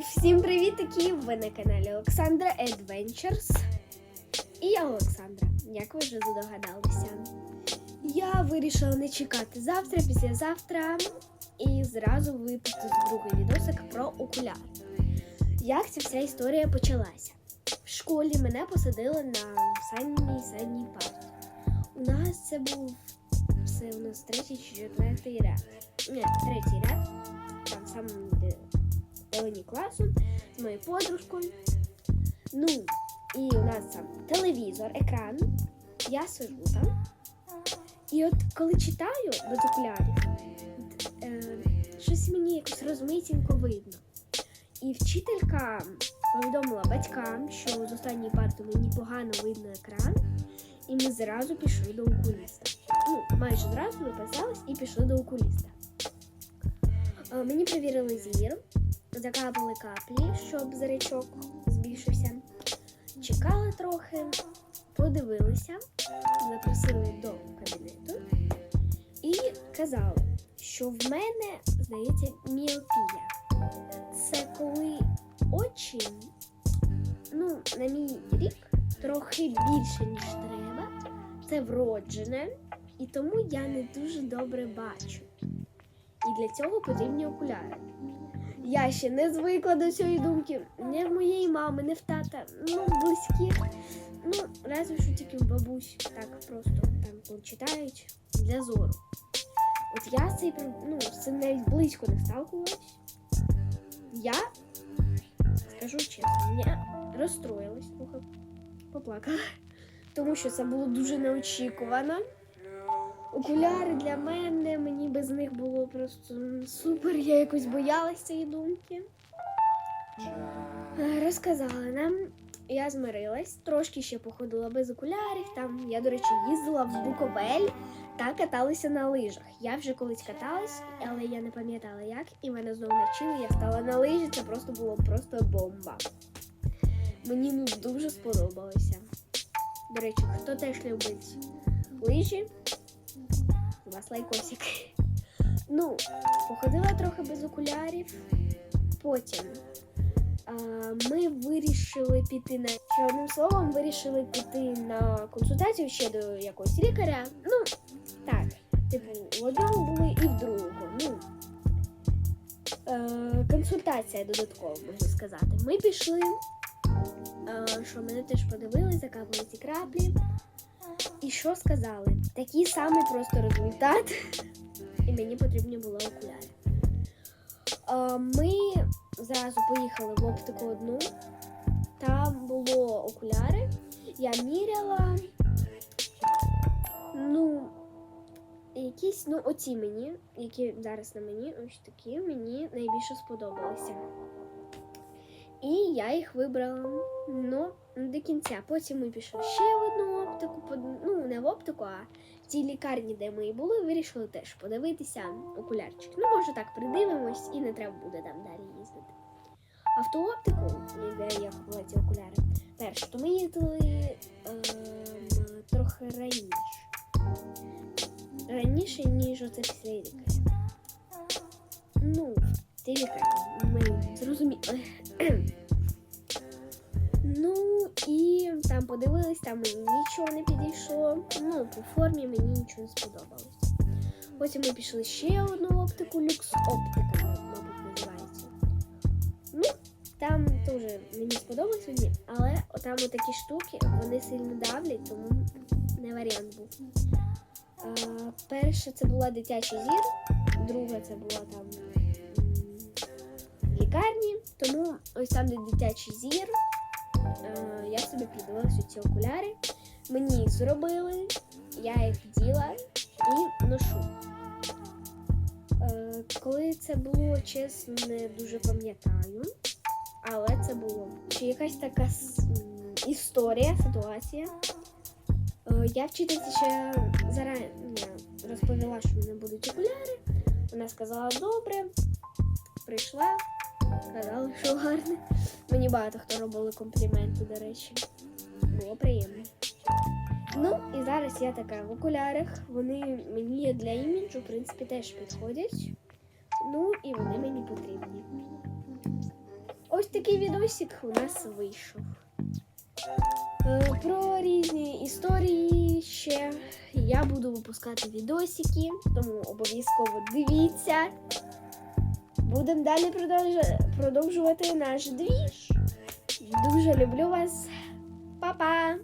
Всім привіт, такі ви на каналі Олександра Adventures. І я Олександра, як ви вже здогадалися. Я вирішила не чекати завтра, післязавтра і зразу випустити другий відосик про окуляр. Як ця вся історія почалася? В школі мене посадили на самій задній парті. У нас це був це у нас третій чи четвертий ряд. Ні, третій ряд. Там сам половині класу з моєю подружкою. Ну, і у нас там телевізор, екран. Я сижу там. І от коли читаю без окулярів, е, щось мені якось розмитенько видно. І вчителька повідомила батькам, що з останньої парти мені погано видно екран, і ми зразу пішли до окуліста. Ну, майже зразу записались і пішли до окуліста. Е, Мені перевірили зір, закапали каплі, щоб зрачок збільшився. Чекали трохи, подивилися, запросили до кабінету і казали, що в мене, здається, міопія. Це коли очі, ну, на мій рік, трохи більше, ніж треба. Це вроджене, і тому я не дуже добре бачу. І для цього потрібні окуляри. Я ще не звикла до цієї думки. Не в моєї мами, не в тата, ну, в близьких. Ну, разве що тільки в бабусь так просто там читають для зору. От я з ну, цим навіть близько не сталкувалась. Я скажу чесно, я розстроїлась, поплакала, тому що це було дуже неочікувано. Окуляри для мене, мені без них було просто супер. Я якось боялась цієї думки. Е, Розказали нам, я змирилась, трошки ще походила без окулярів. Там я, до речі, їздила в Буковель та каталася на лижах. Я вже колись каталась, але я не пам'ятала як, і мене знову навчили. Я стала на лижі, це просто було просто бомба. Мені ну дуже сподобалося. До речі, хто теж любить лижі, у вас лайкосик. Ну, походила трохи без окулярів. Потім а, ми вирішили піти на ще одним словом, вирішили піти на консультацію ще до якогось лікаря. Ну, так, типу, в одного були і в другого. Ну, е, консультація додаткова, можна сказати. Ми пішли, е, що мене теж подивили, закапали ці краплі. І що сказали? Такий самий просто результат, і мені потрібні були окуляри. Ми зразу поїхали в оптику одну. Там було окуляри. Я міряла. Ну, якісь, ну, оці мені, які зараз на мені, ось такі, мені найбільше сподобалися. І я їх вибрала ну, до кінця. Потім ми пішли ще в одну оптику, ну не в оптику, а в тій лікарні, де ми і були, вирішили теж подивитися окулярчик. Ну, може так придивимось і не треба буде там далі їздити. А в ту оптику, де я купила ці окуляри, перше, то ми їздили ем, трохи раніше. Раніше, ніж оце після лікаря. Ну, ти лікарні, там мені нічого не підійшло. Ну, по формі мені нічого не сподобалось. Потім ми пішли ще одну оптику, люкс оптика, мабуть, називається. Ну, там теж мені сподобалось одні, але там отакі штуки, вони сильно давлять, тому не варіант був. А, перша це була дитячий зір, друга це була там лікарні, тому ось там, де дитячий зір, я собі придивилася ці окуляри. Мені їх зробили, я їх вділа і ношу. Е, Коли це було, чесно, не дуже пам'ятаю, але це було. Чи якась така історія, ситуація. Е, Я вчительці ще зарані розповіла, що в мене будуть окуляри. Вона сказала добре, прийшла, сказала, що гарне. Мені багато хто робили компліменти, до речі. Було приємно. Ну, і зараз я така в окулярах. Вони мені для іміджу, в принципі, теж підходять. Ну, і вони мені потрібні. Ось ось такий відосик у нас вийшов. Е, Про різні історії ще я буду випускати відосики, тому обов'язково дивіться. Будемо далі продовж- продовжувати наш двіж. Дуже люблю вас. Па-па!